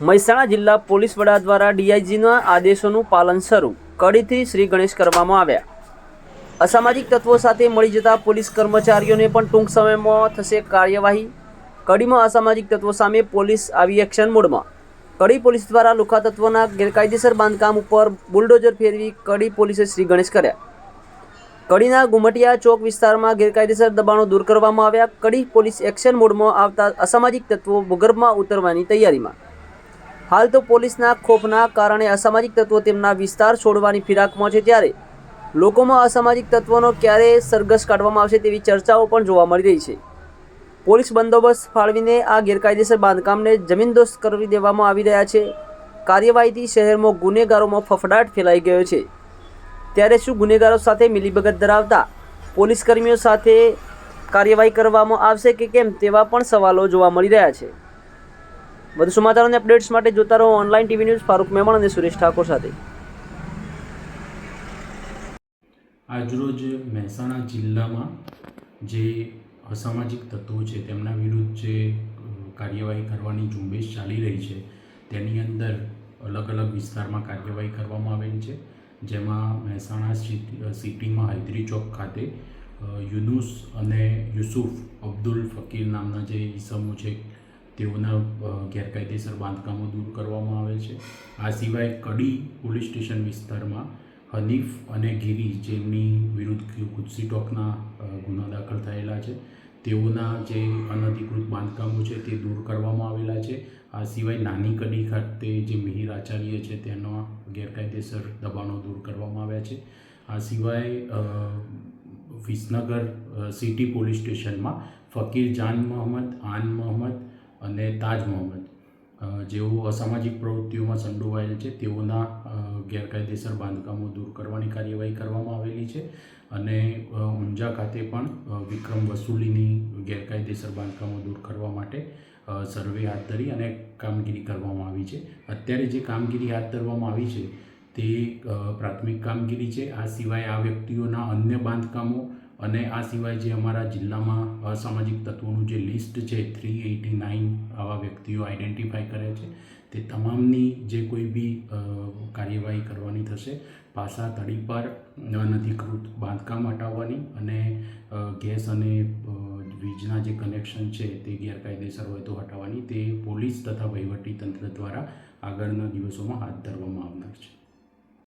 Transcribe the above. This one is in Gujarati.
મહેસાણા જિલ્લા પોલીસ વડા દ્વારા ડીઆઈજીના આદેશોનું પાલન શરૂ, કડીથી શ્રી ગણેશ કરવામાં આવ્યા. અસામાજિક તત્વો સાથે મળી જતા પોલીસ કર્મચારીઓને પણ ટૂંક સમયમાં થશે કાર્યવાહી. કડીમાં અસામાજિક તત્વો સામે પોલીસ આવી એક્શન મોડમાં. કડી પોલીસ દ્વારા લુખા તત્વોના ગેરકાયદેસર બાંધકામ ઉપર બુલડોઝર ફેરવી કડી પોલીસે શ્રી ગણેશ કર્યા. કડીના ગુમટિયા ચોક વિસ્તારમાં ગેરકાયદેસર દબાણો દૂર કરવામાં આવ્યા. કડી પોલીસ એક્શન મોડમાં આવતા અસામાજિક તત્વો ભૂગર્ભમાં ઉતરવાની તૈયારીમાં. હાલ તો પોલીસના ખોફના કારણે અસામાજિક તત્વો તેમના વિસ્તાર છોડવાની ફિરાકમાં છે ત્યારે. લોકોમાં અસામાજિક તત્વોનો ક્યારે સરઘસ કાઢવામાં આવશે તેવી ચર્ચાઓ પણ જોવા મળી રહી છે. પોલીસ બંદોબસ્ત ફાળવીને આ ગેરકાયદેસર બાંધકામને જમીનદોસ્ત કરી દેવામાં આવી રહ્યા છે. કાર્યવાહીથી શહેરમાં ગુનેગારોમાં ફફડાટ ફેલાઈ ગયો છે. ત્યારે શું ગુનેગારો સાથે મિલીભગત ધરાવતા પોલીસ કર્મીઓ સાથે કાર્યવાહી કરવામાં આવશે કે કેમ તેવા પણ સવાલો જોવા મળી રહ્યા છે. વધુ સમાચાર અને અપડેટ્સ માટે જોતા રહો ઓનલાઈન ટીવી ન્યૂઝ ફારૂક મહેમાન અને સુરેશ ઠાકોર સાથે. આજરોજ મહેસાણા જિલ્લામાં જે અસામાજિક તત્વો છે, તેમના વિરુદ્ધ જે કાર્યવાહી કરવાની ઝુંબેશ ચાલી રહી છે, તેની અંદર અલગ અલગ વિસ્તારમાં કાર્યવાહી કરવામાં આવેલ છે. જેમાં મહેસાણા સિટીમાં હૈદરી ચોક ખાતે યુનુસ અને યુસુફ અબ્દુલ ફકીર નામના જે ઈસમો છે તેઓના ગેરકાયદેસર બાંધકામો દૂર કરવામાં આવે છે. આ સિવાય કડી પોલીસ સ્ટેશન વિસ્તારમાં હનીફ અને ગીરી જેમની વિરુદ્ધ કુત્સી ટોકના ગુના દાખલ થયેલા છે. તેઓના જે અનધિકૃત બાંધકામો છે તે દૂર કરવામાં આવેલા છે. આ સિવાય નાની કડી ખાતે જે મિહિર આચાર્ય છે તેના ગેરકાયદેસર દબાણો દૂર કરવામાં આવ્યા છે. આ સિવાય વિસનગર સિટી પોલીસ સ્ટેશનમાં ફકીર જાન મોહમ્મદ, આન મોહમ્મદ અને તાજ મોહમ્મદ જેઓ અસામાજિક પ્રવૃત્તિઓમાં સંડોવાયેલ છે, તેઓના ગેરકાયદેસર બાંધકામો દૂર કરવાની કાર્યવાહી કરવામાં આવેલી છે અને ઊંઝા ખાતે પણ વિક્રમ વસૂલીની ગેરકાયદેસર બાંધકામો દૂર કરવા માટે સર્વે હાથ ધરી અને કામગીરી કરવામાં આવી છે. અત્યારે જે કામગીરી હાથ ધરવામાં આવી છે તે પ્રાથમિક કામગીરી છે. આ સિવાય આ વ્યક્તિઓના અન્ય બાંધકામો અને આ સિવાય જે અમારા જિલ્લામાં અસામાજિક તત્વોનું જે લિસ્ટ છે થ્રી એટી નાઇન આવા વ્યક્તિઓ આઈડેન્ટિફાય કરે છે, તે તમામની જે કોઈ બી કાર્યવાહી કરવાની થશે, પાસા તડીપાર અનધિકૃત બાંધકામ હટાવવાની અને ગેસ અને વીજના જે કનેક્શન છે તે ગેરકાયદેસર હોય તો હટાવવાની, તે પોલીસ તથા વહીવટી તંત્ર દ્વારા આગળના દિવસોમાં હાથ ધરવામાં આવનાર છે.